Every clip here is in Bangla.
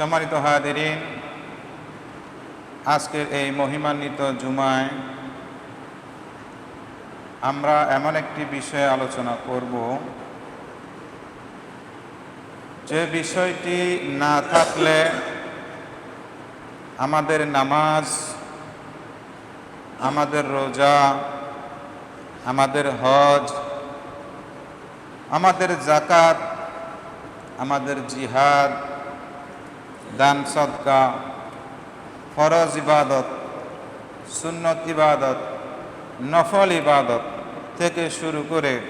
সম্মানিত হাদিরিন আজকের এই মহিমান্বিত জুমায় আমরা এমন একটি বিষয়ে আলোচনা করব। যে বিষয়টি না থাকলে আমাদের নামাজ, আমাদের রোজা, আমাদের হজ, আমাদের জাকাত আমাদের জিহাদ দান, সদকা, ফরজ ইবাদত, সুন্নত ইবাদত, নফল ইবাদত থেকে শুরু করে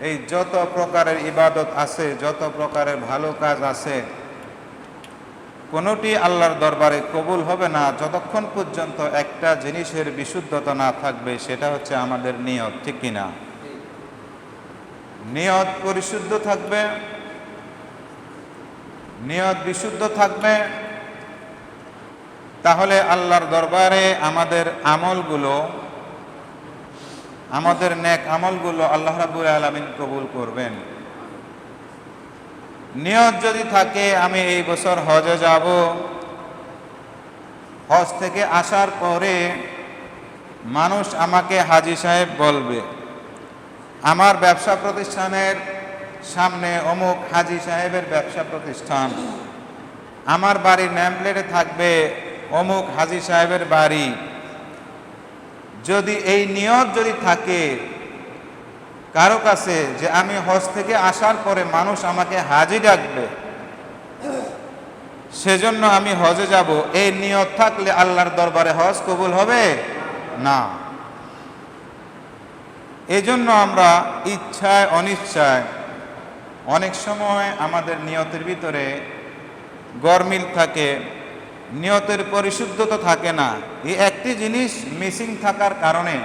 এই যত প্রকারের ইবাদত আছে, যত প্রকারের ভালো কাজ আছে, কোনোটি আল্লাহর দরবারে কবুল হবে না, যতক্ষণ পর্যন্ত একটা জিনিসের বিশুদ্ধতা না থাকবে, সেটা হচ্ছে আমাদের নিয়ত, ঠিক কিনা? নিয়ত পরিশুদ্ধ থাকবে নিয়ত বিশুদ্ধ থাকবে, তাহলে আল্লাহর দরবারে আমাদের আমলগুলো, আমাদের নেক আমলগুলো আল্লাহ রাবুল আলমিন কবুল করবেন। নিয়ত যদি থাকে, আমি এই বছর হজে যাব। হজ থেকে আসার পরে মানুষ আমাকে হাজি সাহেব বলবে, আমার ব্যবসা প্রতিষ্ঠানের সামনে অমুক হাজি সাহেবের ব্যবসা প্রতিষ্ঠান। আমার বাড়ির ন্যামপ্লেটে থাকবে অমুক হাজি সাহেবের বাড়ি। যদি এই নিয়ত যদি থাকে কারও কাছে যে আমি হজ থেকে আসার পরে মানুষ আমাকে হাজি ডাকবে, সেজন্য আমি হজে যাব। এই নিয়ত থাকলে আল্লাহর দরবারে হজ কবুল হবে? না। এজন্য আমরা ইচ্ছায় অনিচ্ছায় অনেক সময় আমাদের নিয়তের ভিতরে গরমিল থাকে, নিয়তের পরিশুদ্ধতা থাকে না। এই একটি জিনিস মিসিং থাকার কারণে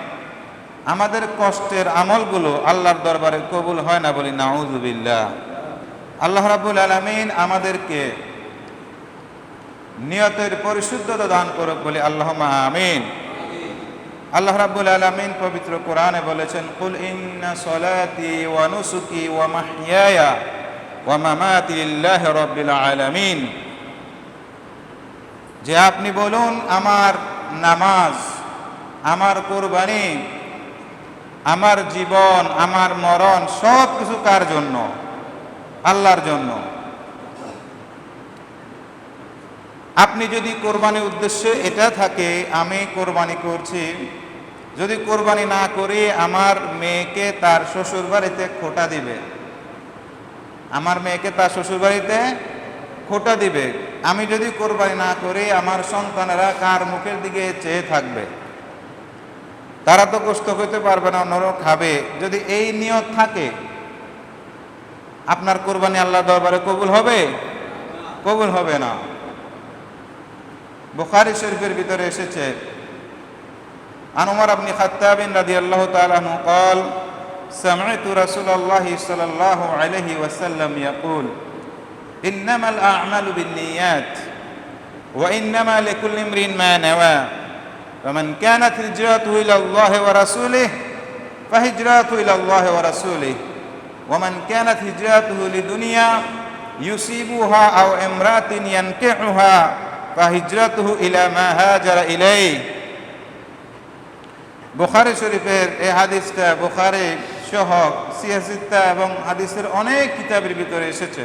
আমাদের কষ্টের আমলগুলো আল্লাহর দরবারে কবুল হয় না বলি নাউজুবিল্লাহ আল্লাহ রাবুল আলমিন আমাদেরকে নিয়তের পরিশুদ্ধতা দান করুক বলি আল্লাহ আমিন। আল্লাহ রাব্বুল আলামিন পবিত্র কোরআনে বলেছেন, কুল ইন্না সলাতি ওয়া নুসুকি ওয়া মাহইয়ায়া ওয়া মামাতি লিল্লাহি রাব্বিল আলামিন। যে আপনি বলুন, আমার নামাজ, আমার কোরবানি, আমার জীবন, আমার মরণ সব কিছু কার জন্য? আল্লাহর জন্য। আপনি যদি কোরবানির উদ্দেশ্যে এটা থাকে, আমি কোরবানি করছি যদি কোরবানি না করি, আমার মেয়েকে তার শ্বশুর বাড়িতে খোটা দিবে। আমার মেয়েকে তার শ্বশুর বাড়িতে খোটা দিবে। আমি যদি কোরবানি না করি, আমার সন্তানেরা কার মুখের দিকে চেয়ে থাকবে? তারা তো কষ্ট করতে পারবে না অন্যরাও খাবে। যদি এই নিয়ত থাকে, আপনার কোরবানি আল্লাহ দরবারে কবুল হবে? কবুল হবে না। বোখারি শরীফের ভিতরে এসেছে عن عمر بن خطاب رضي الله تعالى عنه قال سمعت رسول الله صلى الله عليه وسلم يقول إنما الأعمال بالنيات وإنما لكل امرئ ما نوى فمن كانت هجرته إلى الله ورسوله فهجرته إلى الله ورسوله ومن كانت هجرته لدنيا يصيبها أو امرأة ينكحها فهجرته إلى ما هاجر إليه. বুখারি শরীফের এই হাদিসটা, বুখারি সহ সিয়াসিত্তা এবং হাদিসের অনেক কিতাবের ভিতরে এসেছে।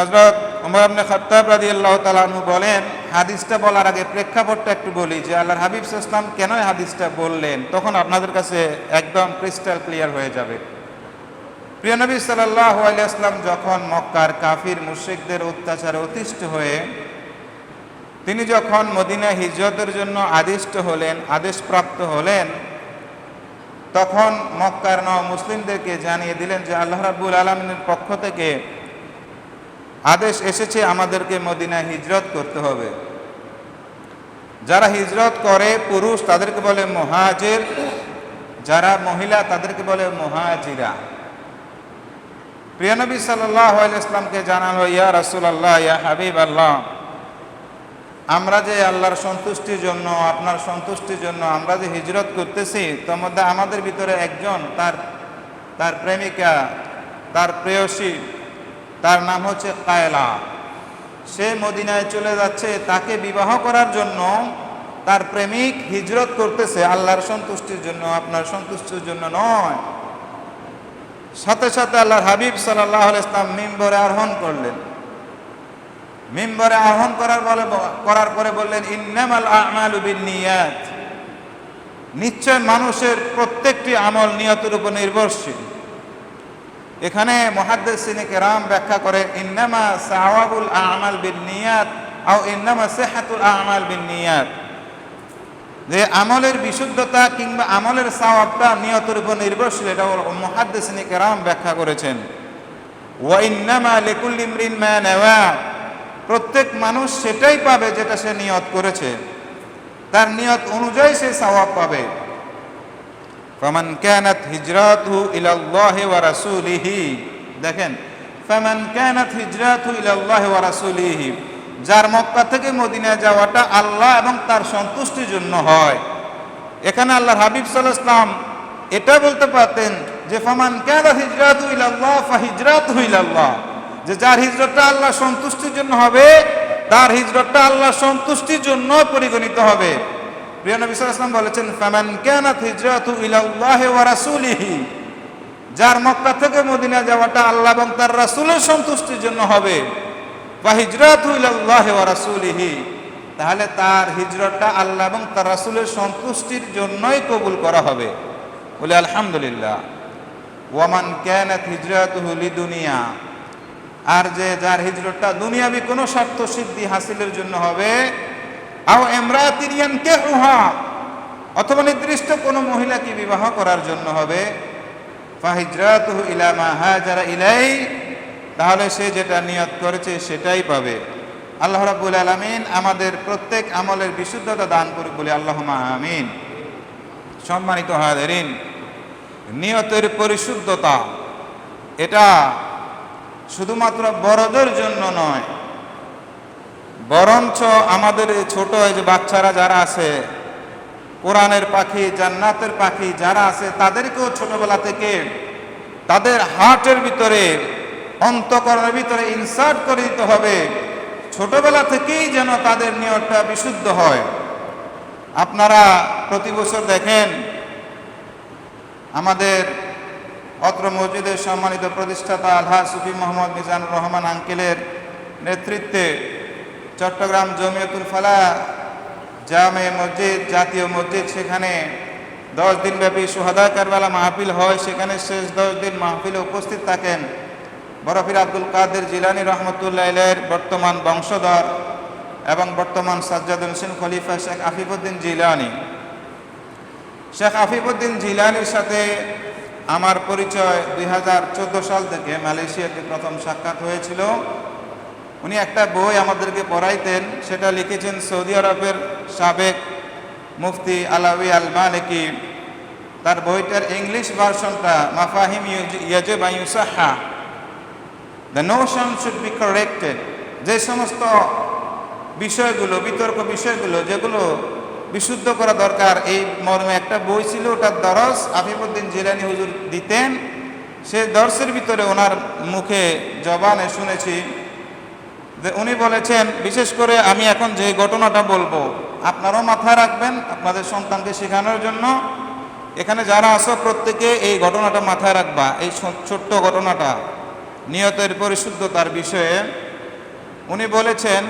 হজরত উমর আবনে খত্তাব রাদি আল্লাহ তালু বলেন, হাদিসটা বলার আগে প্রেক্ষাপটটা একটু বলি যে আল্লাহর হাবিব ইসলাম কেন হাদিসটা বললেন? তখন আপনাদের কাছে একদম ক্রিস্টাল ক্লিয়ার হয়ে যাবে। প্রিয় নবী সাল্লাহ আলিয়াস্লাম যখন মক্কার কাফির মুশ্রিকদের অত্যাচারে অতিষ্ঠ হয়ে তিনি যখন মদিনা হিজরতের জন্য আদিষ্ট হলেন, আদেশপ্রাপ্ত হলেন, তখন মক্কার ন মুসলিমদেরকে জানিয়ে দিলেন যে আল্লাহ রাবুল আলমিনের পক্ষ থেকে আদেশ এসেছে আমাদেরকে মদিনা হিজরত করতে হবে। যারা হিজরত করে, পুরুষ তাদেরকে বলে মহাজের, যারা মহিলা তাদেরকে বলে মহাজিরা। প্রিয়নবী সাল্লাহ ইসলামকে জানালো, ইয়া রাসুল আল্লাহ ইয়া হাবিব আল্লাহ আমরা যে আল্লাহর সন্তুষ্টির জন্য, আপনার সন্তুষ্টির জন্য আমরা যে হিজরত করতেছি, তার মধ্যে আমাদের ভিতরে একজন, তার তার প্রেমিকা, তার প্রেয়সী, তার নাম হচ্ছে কায়লা। সে মদিনায় চলে যাচ্ছে, তাকে বিবাহ করার জন্য তার প্রেমিক হিজরত করতেছে, আল্লাহর সন্তুষ্টির জন্য, আপনার সন্তুষ্টির জন্য নয়। সাথে সাথে আল্লাহর হাবিব সাল্লাহ ইসলাম মিম্বরে আরোহণ করলেন। মিম্বরে আরোহণ করার বলে করার পরে বললেন, ইন্নামাল আমাল নিয়াত নিশ্চয় মানুষের প্রত্যেকটি আমল নিয়তের উপর নির্ভরশীল। এখানে মহাদ্দেসিনে কেরাম ব্যাখ্যা করে, ইন্নামা সাওয়াবুল আমাল বিন নিয়াত আও ইন্নামা সেহাতুল আমাল বিন নিয়াত যে আমলের বিশুদ্ধতা কিংবা আমলের সাওয়াবটা নিয়তের উপর নির্ভরশীল, এটা মহাদ্দেসিনে কেরাম ব্যাখ্যা করেছেন। ওয়া ইন্নামা লিকুল্লি ইমরিন মা নাওয়া। প্রত্যেক মানুষ সেটাই পাবে যেটা সে নিয়ত করেছে। তার নিয়ত অনুযায়ী সে সওয়াব পাবে। ফামান কানাত হিজরাতু ইলা আল্লাহ ওয়া রাসূলিহি, দেখেন, ফামান কানাত হিজরাতু ইলা আল্লাহ ওয়া রাসূলিহি, যার মক্কা থেকে মদিনায় যাওয়াটা আল্লাহ এবং তার সন্তুষ্টির জন্য হয়। এখানে আল্লাহর হাবিব সাল্লাল্লাহু আলাইহি সাল্লাম এটা বলতে পারতেন যে, ফমান কানাত হিজরাতু ইলা আল্লাহ ফা হিজরাতু ইলা আল্লাহ যে যার হিজরতটা আল্লাহ সন্তুষ্টির জন্য হবে, তার হিজরতটা আল্লাহ সন্তুষ্টির জন্য পরিগণিত হবে। প্রিয় নবী সাল্লাল্লাহু বলেছেন, ফামান কানাত হিজরাতু ইলাল্লাহি ওয়া রাসূলিহি যার মক্কা থেকে মদিনা যাওয়াটা আল্লাহ এবং তার রাসূলের সন্তুষ্টির জন্য হবে। বা হিজরাতু ইলাল্লাহি ওয়া রাসূলিহি তাহলে তার হিজরতটা আল্লাহ এবং তার রাসূলের সন্তুষ্টির জন্যই কবুল করা হবে। বলে আলহামদুলিল্লাহ। ওয়ামান কানাত হিজরাতুহু লিদুনিয়া আর যে যার হিজরতটা দুনিয়াবি কোনো স্বার্থ সিদ্ধি হাসিলের জন্য হবে, আও এমরাতিরিয়ান কে উহা অথবা নির্দিষ্ট কোনো মহিলাকে বিবাহ করার জন্য হবে, ফাহিজরাতুহু ইলা মা হাজারা ইলাই, তাহলে সে যেটা নিয়ত করেছে সেটাই পাবে। আল্লাহ রাব্বুল আলামিন আমাদের প্রত্যেক আমলের বিশুদ্ধতা দান করুক বলে আল্লাহুম্মা আমিন। সম্মানিত হাজারিন, নিয়তের পরিশুদ্ধতা, এটা শুধুমাত্র বড়দের জন্য নয়, বরঞ্চ আমাদের এই ছোট এই যে বাচ্চারা যারা আছে, কোরআনের পাখি, জান্নাতের পাখি যারা আছে, তাদেরকেও ছোটবেলা থেকে তাদের হার্টের ভিতরে, অন্তকরণের ভিতরে ইনসার্ট করে দিতে হবে। ছোটবেলা থেকেই যেন তাদের নিয়তটা বিশুদ্ধ হয়। আপনারা প্রতি বছর দেখেন, আমাদের অত্র মসজিদের সম্মানিত প্রতিষ্ঠাতা আলহা সুফি মোহাম্মদ মিজানুর রহমান আঙ্কেলের নেতৃত্বে চট্টগ্রাম জমিয়তুল ফালা জামে মসজিদ, জাতীয় মসজিদ, সেখানে দশ দিনব্যাপী সোহাদা কারবালা মাহফিল হয়। সেখানে শেষ দশ দিন মাহফিলে উপস্থিত থাকেন বরফির আব্দুল কাদের জিলানি রহমতুল্লাহের বর্তমান বংশধর এবং বর্তমান সাজ্জাদুল হোসেন খলিফা শেখ আফিফুদ্দিন জিলানি। শেখ আফিফুদ্দিন জিলানির সাথে আমার পরিচয় দুই হাজার চোদ্দ সাল থেকে মালয়েশিয়াতে প্রথম সাক্ষাৎ হয়েছিল। উনি একটা বই আমাদেরকে পড়াইতেন, সেটা লিখেছেন সৌদি আরবের সাবেক মুফতি আলাউি আল মালিকি। তার বইটার ইংলিশ ভার্সনটা মাফাহিম ইয়াজেব ইউসাহা the notion should be corrected যে সমস্ত বিষয়গুলো, বিতর্ক বিষয়গুলো, যেগুলো বিশুদ্ধ করা দরকার। এই মর্মে একটা বই ছিল, ওটার দরস আফিফুদ্দিন জিলানি হুজুর দিতেন। সে দর্শের ভিতরে ওনার মুখে জবানে শুনেছি যে উনি বলেছেন, বিশেষ করে আমি এখন যে ঘটনাটা বলব, আপনারাও মাথায় রাখবেন আপনাদের সন্তানকে শেখানোর জন্য। এখানে যারা আসো প্রত্যেকে এই ঘটনাটা মাথায় রাখবা, এই ছোট্ট ঘটনাটা, নিয়তের পরিশুদ্ধতার বিষয়ে। উনি বলেছেন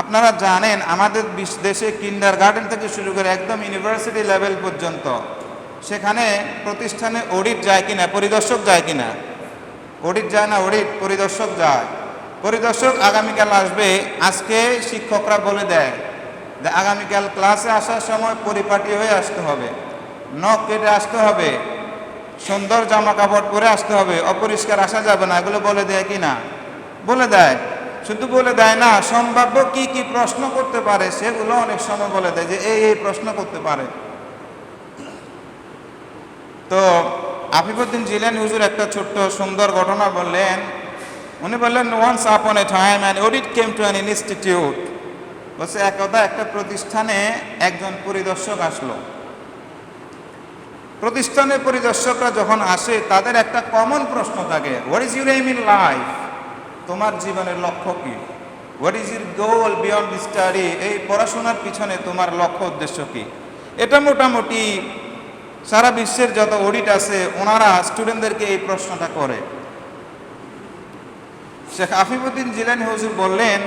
আপনারা জানেন, আমাদের দেশে কিন্ডার গার্ডেন থেকে শুরু করে একদম ইউনিভার্সিটি লেভেল পর্যন্ত, সেখানে প্রতিষ্ঠানে অডিট যায় কিনা, পরিদর্শক যায় কিনা? অডিট যায় না অডিট পরিদর্শক যায়। পরিদর্শক আগামীকাল আসবে, আজকে শিক্ষকরা বলে দেয় যে আগামীকাল ক্লাসে আসার সময় পরিপাটি হয়ে আসতে হবে। নখ কেটে আসতে হবে, সুন্দর জামা কাপড় পরে আসতে হবে, অপরিষ্কার আসা যাবে না, এগুলো বলে দেয় কি না বলে দেয়। শুধু বলে দেয় না, সম্ভাব্য কি কি প্রশ্ন করতে পারে সেগুলো অনেক সময় বলে দেয় যে এই এই প্রশ্ন করতে পারে। তো আফিফুদ্দিন জিলেন হুজুর একটা ছোট্ট সুন্দর ঘটনা বললেন। উনি বললেন once upon a time and audit came to an institute বলছে, একদা একটা প্রতিষ্ঠানে একজন পরিদর্শক আসলো। প্রতিষ্ঠানের পরিদর্শকরা যখন আসে, তাদের একটা কমন প্রশ্ন থাকে what is your aim in life তোমার জীবনের লক্ষ্য কি? What is your goal beyond study এই পড়াশোনার পিছনে তোমার লক্ষ্য উদ্দেশ্য কি? এটা মোটামুটি সারা বিশ্বের যত অডিট আছে, ওনারা স্টুডেন্টদেরকে এই প্রশ্নটা করে। শেখ আফিফুদ্দিন জিলানি হুজুর বললেন,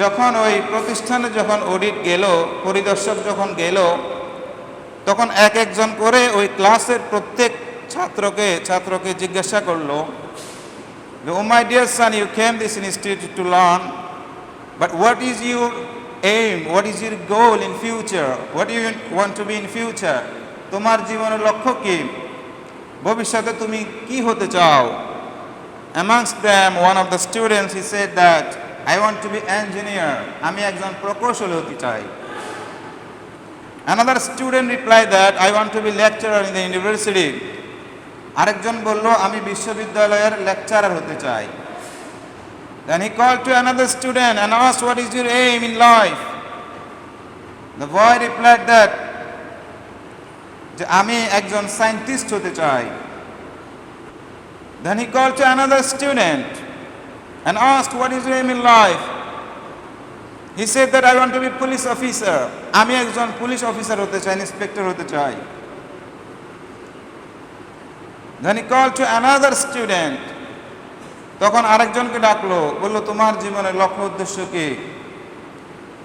যখন ওই প্রতিষ্ঠানে যখন অডিট গেল, পরিদর্শক যখন গেল, তখন এক একজন করে ওই ক্লাসের প্রত্যেক ছাত্রকে ছাত্রকে জিজ্ঞাসা করল O my dear son you came this institute to learn but what is your aim what is your goal in future what you want to be in future তোমার জীবনের লক্ষ্য কি ভবিষ্যতে তুমি কি হতে চাও amongst them one of the students he said that i want to be engineer আমি একজন প্রকৌশলী হতে চাই another student replied that i want to be lecturer in the university আরেকজন বলল আমি বিশ্ববিদ্যালয়ের লেকচারার হতে চাই then he called to another student and asked what is your aim in life the boy replied that যে আমি একজন সায়েন্টিস্ট হতে চাই Then he called to another student and asked, What is your aim in life? He said that I want to be police officer. আমি একজন পুলিশ অফিসার হতে চাই ইন্সপেক্টর হতে চাই Then he called to another student. তখন আরেকজনকে ডাকলো, বলল, তোমার জীবনের লক্ষ্য উদ্দেশ্য কি?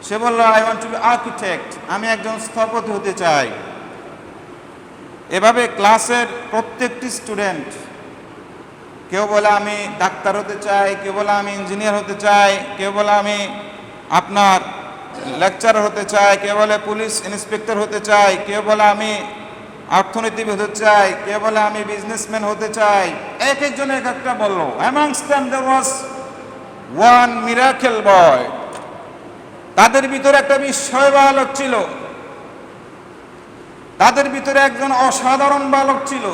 সে বলল I want to be architect আমি একজন স্থপতি হতে চাই। এভাবে ক্লাসের প্রত্যেকটি স্টুডেন্ট কেউ বলে, আমি ডাক্তার হতে চাই। কেউ বলে, আমি ইঞ্জিনিয়ার হতে চাই। কেউ বলে, আমি আপনার লেকচারার হতে চাই। কেউ বলে, পুলিশ ইন্সপেক্টর হতে চাই। কেউ বলে, আমি অর্থনীতিবিদ হতে চাই কেউ বলে আমি বিজনেসম্যান হতে চাই। এক একজন এক একটা বলল amongst them there was one miracle boy তাদের ভিতরে একটা বিস্ময় বালক ছিল। তাদের ভিতরে একজন অসাধারণ বালক ছিল।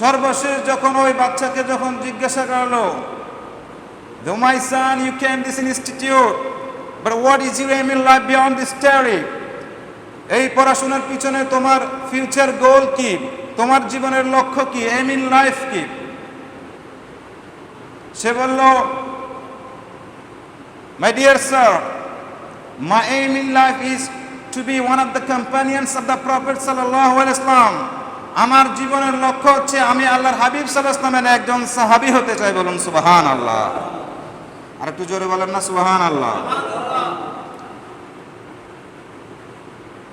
সর্বশেষ যখন ওই বাচ্চাকে যখন জিজ্ঞাসা করল son, you came this institute, but what is your aim in life beyond this study? এই পড়াশোনার পিছনে তোমার ফিউচার গোল কি? তোমার জীবনের লক্ষ্য কি? এম ইন লাইফ কি? সে বলল my dear sir my aim in life is to be one of the companions of the prophet সাল্লাহ ইসলাম আমার জীবনের লক্ষ্য হচ্ছে আমি আল্লাহর হাবিব সাল্লাহ ইসলামের একজন সাহাবি হতে চাই বলুন সুবাহান আল্লাহ আর একটু জোরে বলেন না সুবাহান আল্লাহ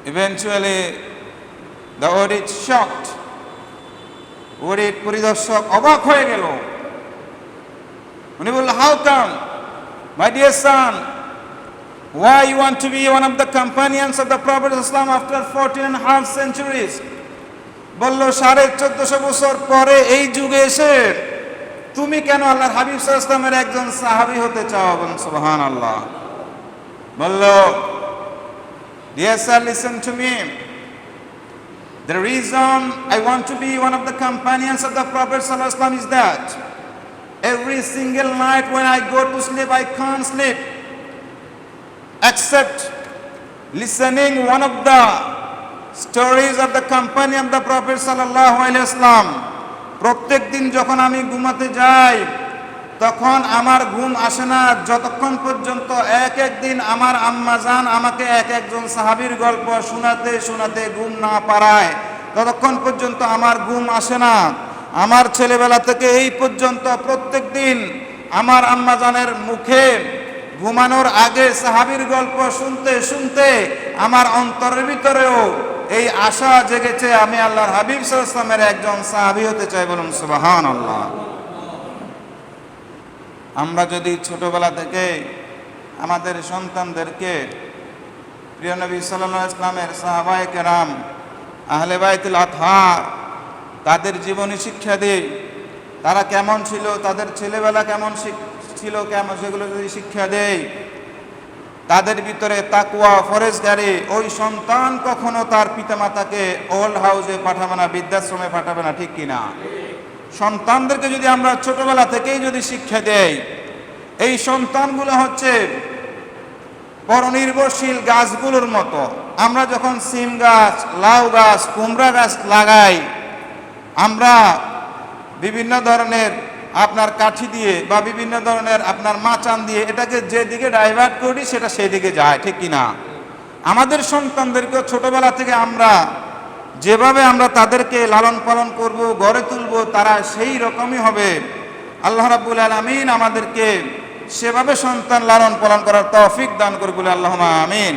Eventually, the audit shocked. Audit পরিদর্শক অবাক হয়ে গেল উনি বলল how come my dear son you want to be one of the companions of the Prophet Islam after 14 and a half centuries? বলল সাড়ে চোদ্দশো বছর পরে এই যুগে এসে তুমি কেন আল্লাহর হাবিব ইসলামের একজন সাহাবী হতে চাও বলুন সুবহান আল্লাহ বলল Dear sir, listen to me. The reason I want to be one of the companions of the Prophet ﷺ is that every single night when I go to sleep, I can't sleep except listening one of the stories of the company of the Prophet ﷺ. প্রত্যেক দিন যখন আমি ঘুমাতে যাই তখন আমার ঘুম আসে না। যতক্ষণ পর্যন্ত এক এক দিন আমার আম্মা জান আমাকে এক একজন সাহাবীর গল্প শোনাতে শোনাতে ঘুম না পারায় ততক্ষণ পর্যন্ত আমার ঘুম আসে না। আমার ছেলেবেলা থেকে এই পর্যন্ত প্রত্যেক দিন আমার আম্মা জানের মুখে ঘুমানোর আগে সাহাবীর গল্প শুনতে শুনতে আমার অন্তরের ভিতরেও এই আশা জেগেছে, আমি আল্লাহর হাবিব সাল্লাল্লাহু একজন সাহাবী হতে চাই বলুন সুবহানাল্লাহ। আমরা যদি ছোটবেলা থেকে আমাদের সন্তানদেরকে প্রিয় নবী সাল্লাহ ইসলামের সাহাবায় কেরাম, আহলে বাইতুল আতহার তাদের জীবনী শিক্ষা দিই তারা কেমন ছিল, তাদের ছেলেবেলা কেমন ছিল, কেমন, সেগুলো যদি শিক্ষা দেই, তাদের ভিতরে তাকুয়া ফরেজগারি, ওই সন্তান কখনো তার পিতামাতাকে ওল্ড হাউসে পাঠাবে না, বৃদ্ধাশ্রমে পাঠাবে না, ঠিক কিনা? সন্তানদেরকে যদি আমরা ছোটবেলা থেকেই যদি শিক্ষা দেই, এই সন্তানগুলো হচ্ছে পরনির্ভরশীল গাছগুলোর মতো। আমরা যখন সিম গাছ, লাউ গাছ, কুমড়া গাছ লাগাই, আমরা বিভিন্ন ধরনের আপনার কাঠি দিয়ে বা বিভিন্ন ধরনের আপনার মাচান দিয়ে এটাকে যেদিকে ডাইভার্ট করি, সেটা সেই দিকে যায়, ঠিক কিনা? আমাদের সন্তানদেরকেও ছোটবেলা থেকে আমরা যেভাবে আমরা তাদেরকে লালন পালন করব, গড়ে তুলব, তারা সেই রকমই হবে। আল্লাহ রাবুল আলমিন আমাদেরকে সেভাবে সন্তান লালন পালন করার তৌফিক দান করবে আল্লাহ আমিন।